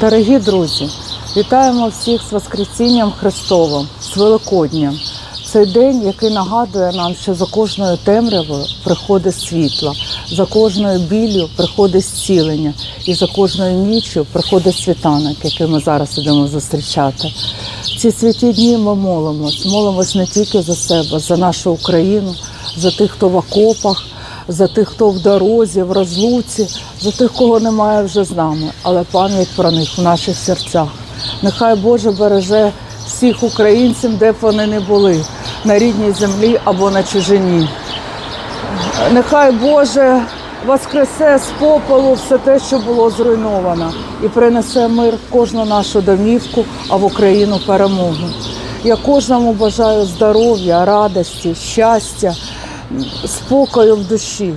Дорогі друзі, вітаємо всіх з Воскресінням Христовим, з Великодням. Цей день, який нагадує нам, що за кожною темрявою приходить світло, за кожною біллю приходить зцілення, і за кожною ніччю приходить світанок, який ми зараз ідемо зустрічати. В ці святі дні ми молимось, молимось не тільки за себе, за нашу Україну, за тих, хто в окопах, за тих, хто в дорозі, в розлуці, за тих, кого немає вже з нами, але пам'ять про них в наших серцях. Нехай Боже береже всіх українців, де б вони не були, на рідній землі або на чужині. Нехай Боже воскресе з попелу все те, що було зруйновано, і принесе мир в кожну нашу домівку, а в Україну перемогу. Я кожному бажаю здоров'я, радості, щастя, спокою в душі.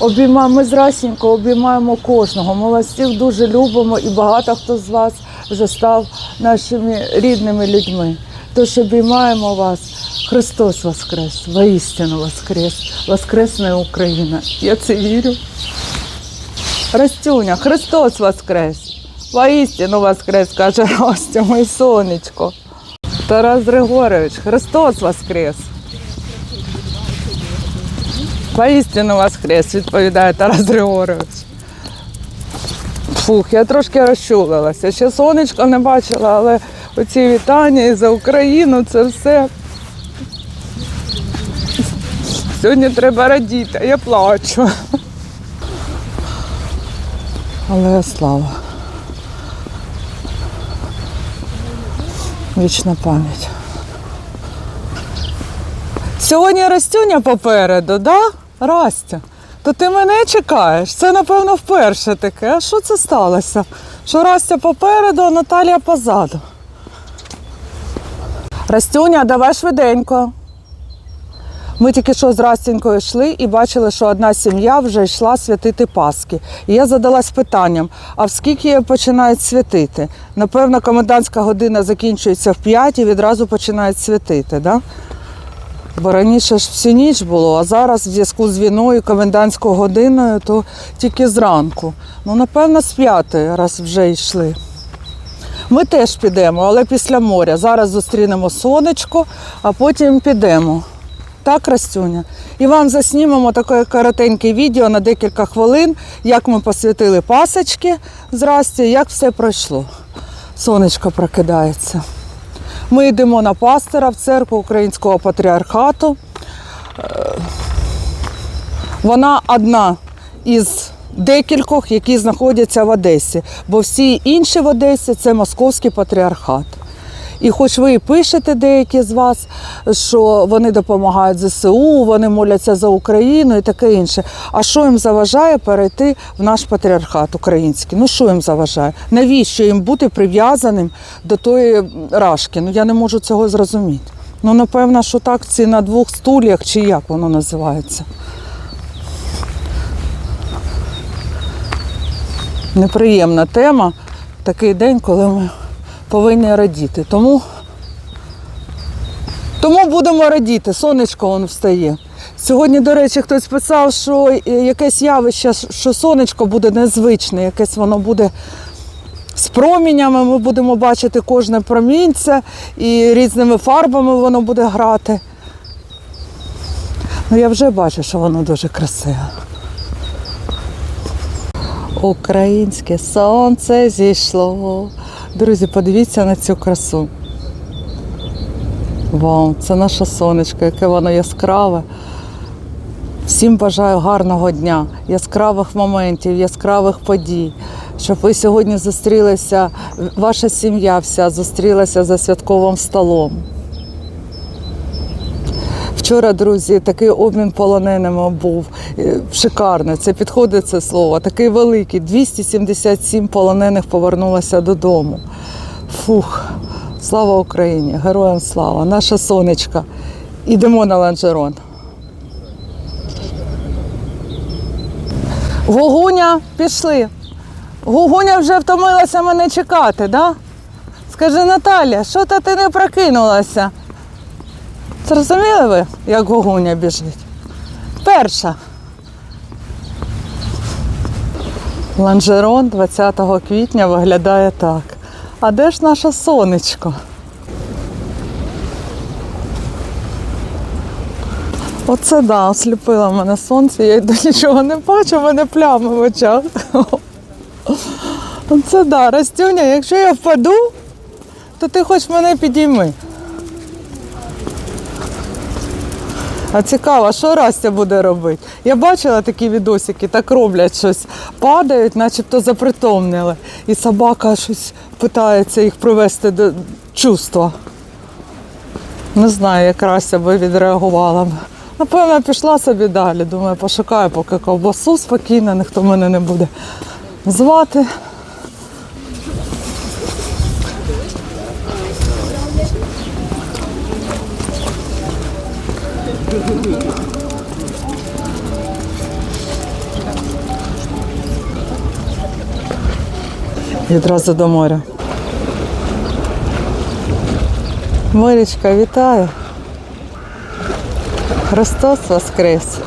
Обіймаємо, ми з Расінько обіймаємо кожного. Ми вас всіх дуже любимо, і багато хто з вас вже став нашими рідними людьми. Тож обіймаємо вас. Христос Воскрес, воістину Воскрес, Воскресна Україна. Я це вірю. Растюня, Христос Воскрес! Воістину Воскрес, каже Ростя, моє сонечко. Тарас Григорович, Христос Воскрес! Воістину Воскрес, відповідає Тарас Григорович. Фух, я трошки розчулилася. Ще сонечко не бачила, але оці вітання і за Україну це все. Сьогодні треба радіти, а я плачу. Але слава. Вічна пам'ять. Сьогодні Растюня попереду, да? Растя, то ти мене чекаєш? Це, напевно, вперше таке. А що це сталося? Що Растя попереду, а Наталія позаду. Растюня, давай швиденько. Ми тільки що з Растінькою йшли і бачили, що одна сім'я вже йшла святити Паски. І я задалась питанням: а в скільки починають святити? Напевно, комендантська година закінчується в 5 і відразу починають святити, да? Бо раніше ж всю ніч було, а зараз в зв'язку з війною, комендантською годиною, то тільки зранку. Ну, напевно, з п'ятої раз вже йшли. Ми теж підемо, але після моря. Зараз зустрінемо сонечко, а потім підемо. Так, Растюня? І вам заснімемо таке коротеньке відео на декілька хвилин, як ми посвятили пасочки з Расті, як все пройшло. Сонечко прокидається. Ми йдемо на пастора в церкву Українського патріархату. Е, Вона одна із декількох, які знаходяться в Одесі, бо всі інші в Одесі це московський патріархат. І хоч ви і пишете деякі з вас, що вони допомагають ЗСУ, вони моляться за Україну і таке інше. А що їм заважає перейти в наш патріархат український? Ну що їм заважає? Навіщо їм бути прив'язаним до тої рашки? Ну я не можу цього зрозуміти. Ну, напевно, що так ці на двох стульях, чи як воно називається. Неприємна тема. Такий день, коли ми повинні радіти. Тому, тому будемо радіти. Сонечко воно встає. Сьогодні, до речі, хтось писав, що е, якесь явище, що сонечко буде незвичне, якесь воно буде з промінями. Ми будемо бачити кожне промінце і різними фарбами воно буде грати. Ну, я вже бачу, що воно дуже красиве. Українське сонце зійшло. Друзі, подивіться на цю красу. Вау, це наше сонечко, яке воно яскраве. Всім бажаю гарного дня, яскравих моментів, яскравих подій. Щоб ви сьогодні зустрілися, ваша сім'я вся зустрілася за святковим столом. Вчора, друзі, такий обмін полоненими був е, шикарний. Це підходить це слово. Такий великий. 277 полонених повернулося додому. Фух, слава Україні! Героям слава! Наша сонечка. Ідемо на ланжерон. Гугуня, пішли. Гугуня вже втомилася мене чекати, да? Скажи, Наталя, що то ти не прокинулася? Зрозуміли ви, як гугуня біжить? Перша. Ланжерон 20 квітня виглядає так. А де ж наше сонечко? Оце да, осліпило мене сонце, я й до нічого не бачу, в мене плями в очах. Оце да, Растюня, якщо я впаду, то ти хоч мене підійми. А цікаво, що Растя буде робити? Я бачила такі відосики, так роблять щось, падають, начебто запритомнили. І собака щось питається їх привести до чувства. Не знаю, як Растя би відреагувала. Напевно, пішла собі далі. Думаю, пошукаю поки ковбасу спокійно, ніхто мене не буде звати. І одразу до моря. Морічка, вітаю. Христос Воскрес.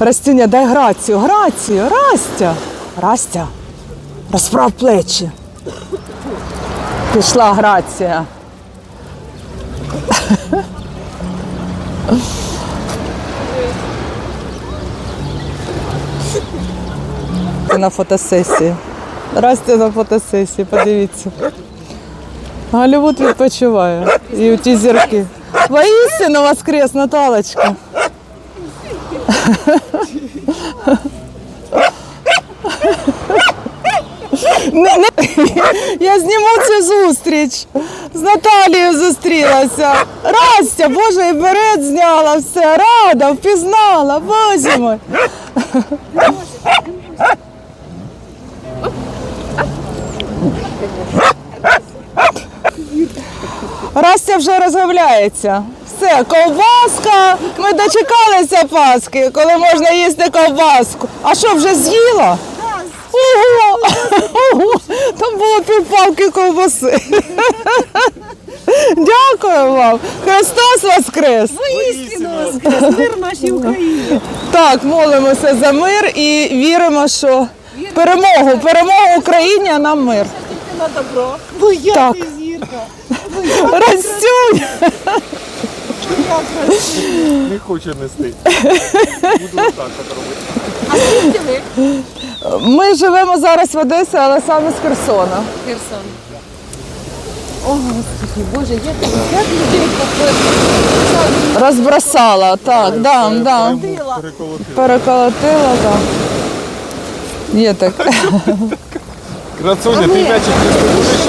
Растюня, дай грацію, грацію, Растя. Растя, розправ плечі. Пішла грація. На фотосесії. Растя на фотосесії, подивіться. Голлівуд відпочиває. І у ті зірки. Воістину воскрес, Наталочка. Не, не, я зніму цю зустріч. З Наталією зустрілася. Растя, Боже, і берет зняла все. Рада, впізнала, боже мой. Растя вже розмовляється. Все, ковбаска. Ми дочекалися Пасхи, коли можна їсти ковбаску. А що, вже з'їла? Ого! Ого! Там було півпалки ковбаси. Дякую вам. Христос Воскрес! Воскрес, мир нашій Україні. Так, молимося за мир і віримо, що перемогу, перемогу Україні, а нам мир. На добро. Бо я Так. ти зірка. Растюнь! Не хоче нести. Буду отак от робити. А звідки ви? Ми живемо зараз в Одесі, але саме з Херсона. Херсон. О, Господи, Боже, як, як людей попередили. Розбросала, так, да, да. Переколотила, так. Є так. Красуня, ти м'ячик не сподобаєш?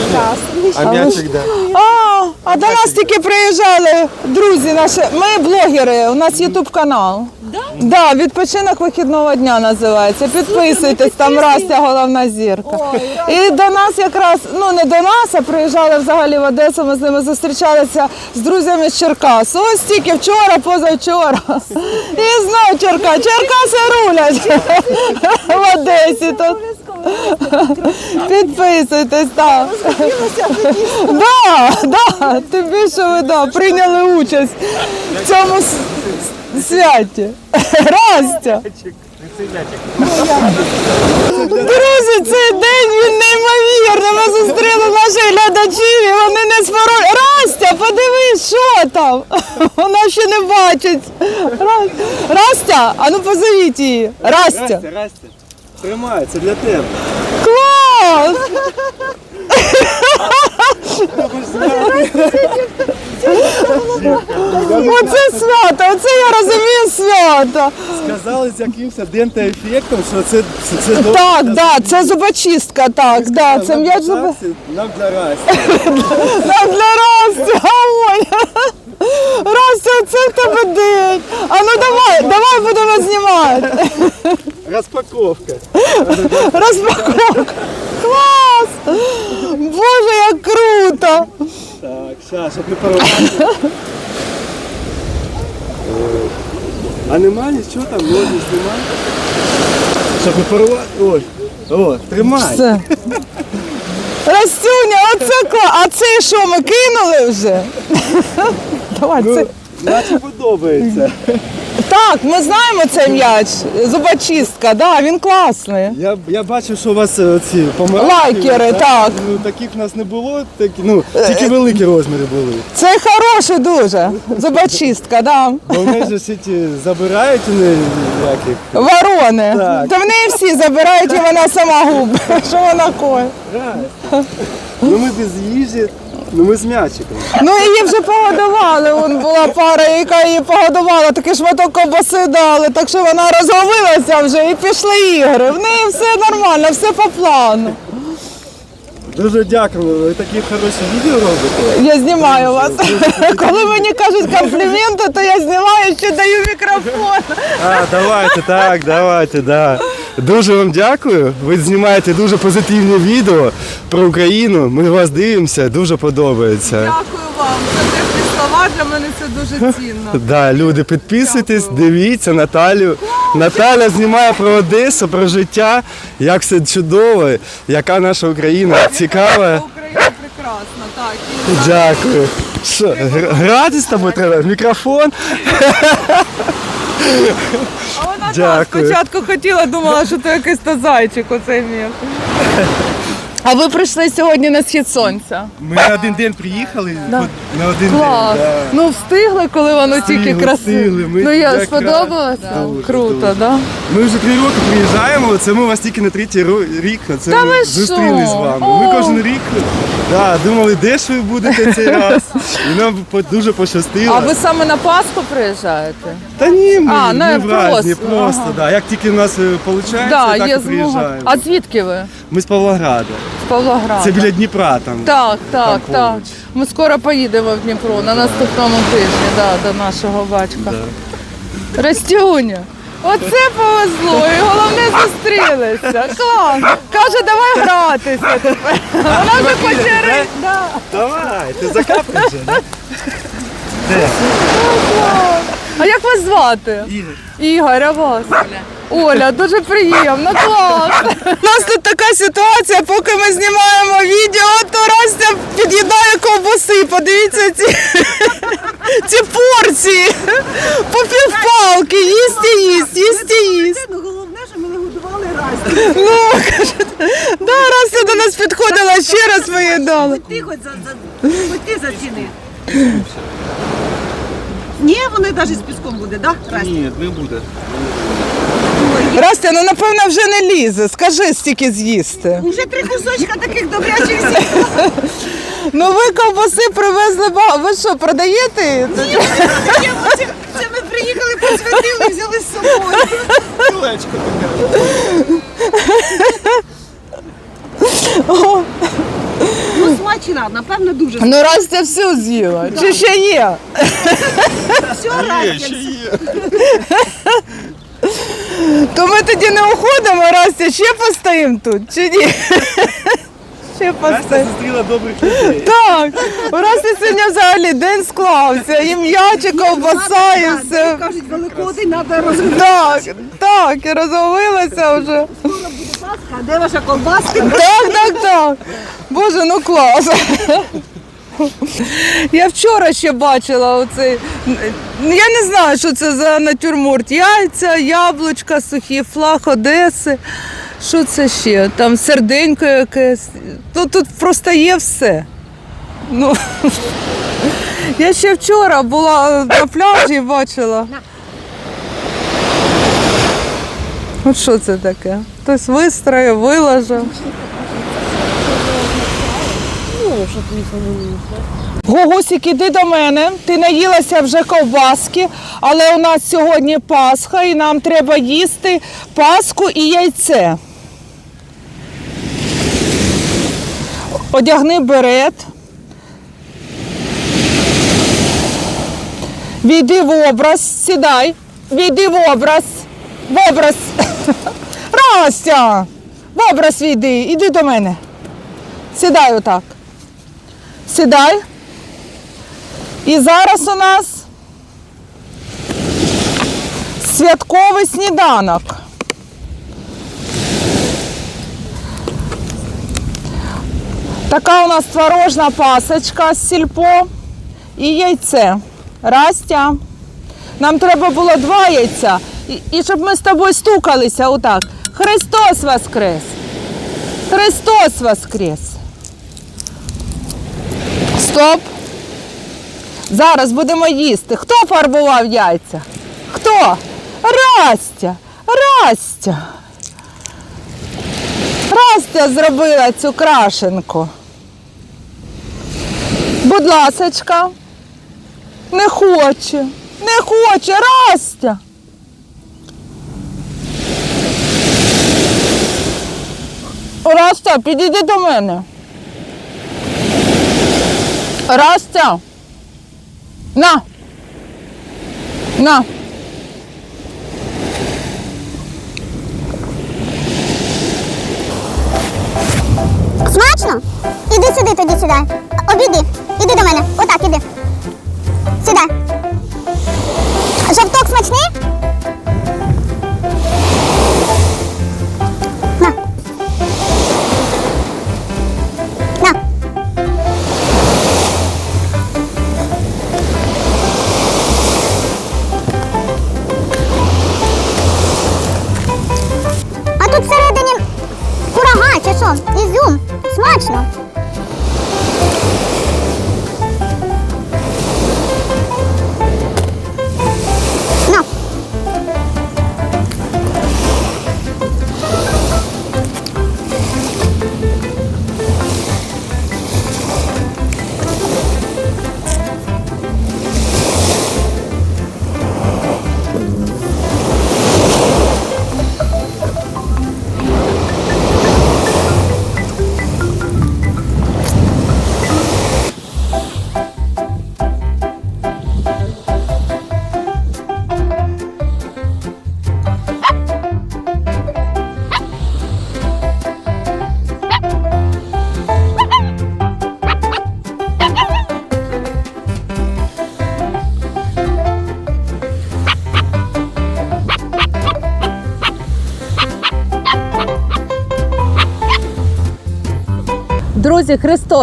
А м'ячик де? А, а до нас тільки приїжджали друзі наші. Ми блогери, у нас ютуб канал. Да? Да, відпочинок вихідного дня називається. Підписуйтесь, там Растя головна зірка. І до нас якраз, ну не до нас, а приїжджали взагалі в Одесу. Ми з ними зустрічалися з друзями з Черкас. Ось тільки вчора, позавчора. І знову Черкас. Черкаси рулять в Одесі. Тут. Підписуйтесь, так. Да, да, тим більше ви да, прийняли участь в цьому с- святі. Растя. Друзі, цей день він неймовірний. Ми зустріли наших глядачів і вони не споро... Растя, подивись, що там. Вона ще не бачить. Ра- Растя, а ну позовіть її. Растя. Растя, Растя, тримай, це для тебе. Клас! Оце свято, оце я розумію свято. Сказали з якимось дентоефектом, що це, це, це добре. Так, да, це зубочистка, так, да, це Нам м'яч. Расті, Нам для Расті. Так, для Расті, ой. Растя, це в тебе день. А ну давай, давай будемо знімати. Розпаковка. Розпаковка. Клас! Боже, як круто! Так, щас, щоб не порвати. Е, А нема нічого там, ножниць нема? Щоб не порвати. Ой, о, тримай. Все. Растюня, оце клас. А це що, ми кинули вже? Давай, це. Ну, наче подобається. Так, ми знаємо цей м'яч. Зубочистка, да, він класний. Я, я бачив, що у вас е, ці помаранчеві. Лайкери, так. Ну, таких в нас не було, такі, ну, тільки великі розміри були. Це хороший дуже. Зубочистка, да. Бо вони ж всі ті забирають у неї яких. Ворони. Так. Та в неї всі забирають і вона сама губить. Що вона коє? Ну ми без їжі, ну ми з м'ячиком. Ну її вже погодували. Вон була пара, яка її погодувала, такий шматок ковбаси дали, так що вона розловилася вже і пішли ігри. В неї все нормально, все по плану. Дуже дякую, ви такі хороші відео робите. Я знімаю вас. Коли мені кажуть компліменти, то я знімаю, ще даю мікрофон. А, давайте, так, давайте, да. Дуже вам дякую. Ви знімаєте дуже позитивні відео про Україну. Ми вас дивимося, дуже подобається. Дякую вам за теплі слова. Для мене це дуже цінно. Да, люди, підписуйтесь, дивіться Наталю. Наталя знімає про Одесу, про життя, як все чудово, яка наша Україна цікава. Україна прекрасна, так. Дякую. Що, гр- грати з тобою треба? Мікрофон? А вона Дякую. спочатку хотіла, думала, що це якийсь то зайчик оцей міг. А ви прийшли сьогодні на схід сонця? Ми на один день приїхали, на один Клас. день. Да. Ну встигли, коли воно Встигли, тільки встигли. Ми Ну я якраз- сподобалось? Дуже, Круто, дуже. да? Ми вже три роки приїжджаємо, це ми вас тільки на третій ро- рік це Та ми ви зустрілись з вами. О. Ми кожен рік Да, думали, де ж ви будете цей раз. І нам по- дуже пощастило. А ви саме на Пасху приїжджаєте? Та ні, ми, А, ми не, в разні, просто, просто, ага. да. Як тільки в нас виходить, Да, так і приїжджаємо. А звідки ви? Ми з Павлограда. З Павлограда. Це біля Дніпра там. Так, так, Там так. поруч. Ми скоро поїдемо в Дніпро на наступному тижні, да, до нашого батька. Растюня. Оце повезло, і головне зустрілися. Клас. Каже, давай гратися тепер. Вона вже почере. Да. Давай, ти да? А як вас звати? Ігор. Ігор, а вас? Оля, дуже приємно, клас. У нас тут така ситуація, поки ми знімаємо відео, то Растя під'їдає ковбаси. Подивіться ці, ці порції. По півпалки, їсть і їсть, їсть і їсть. Ну головне, що ми не годували разі. Ну, каже, да, Растя до нас підходила, ще раз виїдала. Ти хоч за, за хоч ти заціни. Ні, вони навіть з піском буде, так? Да? Расті? Ні, не буде. Растя, ну напевно вже не лізе. Скажи, стільки з'їсти. Вже три кусочка таких добрячих зі. Ну ви ковбаси привезли багато. Ви що, продаєте? Це, це ми приїхали, посвятили, взяли з собою. Кілечко таке. Ну, смачна, напевно, дуже Ну Растя всю з'їла. Чи ще є? все Є, ще є. То ми тоді не уходимо, Растя, ще постоїмо тут, чи ні? Ще Настя зустріла добрих людей. Так, у Расті сьогодні взагалі день склався, і м'ячі, ковбаса, і все. Кажуть, великодень треба розгрузити. Так, так, і розговилася вже. А де ваша колбаска? Так, так, так. Боже, ну клас. Я вчора ще бачила оцей. Я не знаю, що це за натюрморт. Яйця, яблучка, сухі, флаг Одеси. Що це ще? Там серденько якесь. Ну тут просто є все. Ну, я ще вчора була на пляжі і бачила. От що це таке? Хтось вистроїв, виложив. Гогусік, іди до мене. Ти наїлася вже ковбаски, але у нас сьогодні Пасха і нам треба їсти паску і яйце. Одягни берет. Війди в образ, сідай. Війди в образ. В образ. Растя! В образ війди, іди до мене. Сідай отак. Сідай. І зараз у нас святковий сніданок. Така у нас творожна пасочка з сільпо і яйце. Растя. Нам треба було два яйця. І, і щоб ми з тобою стукалися отак. Христос Воскрес! Христос Воскрес! Стоп! Зараз будемо їсти. Хто фарбував яйця? Хто? Растя! Растя! Растя зробила цю крашенку. Будь ласочка. Не хоче. Не хоче, Растя. Растя, підійди до мене. Растя. На. На. Смачно? Іди сюди тоді сюди. Обійди. Іди до мене. Отак, іди. Сюди. Жовток смачний?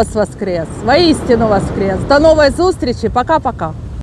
Христос Воскрес! Воістину Воскрес! До нової зустрічі! Пока-пока!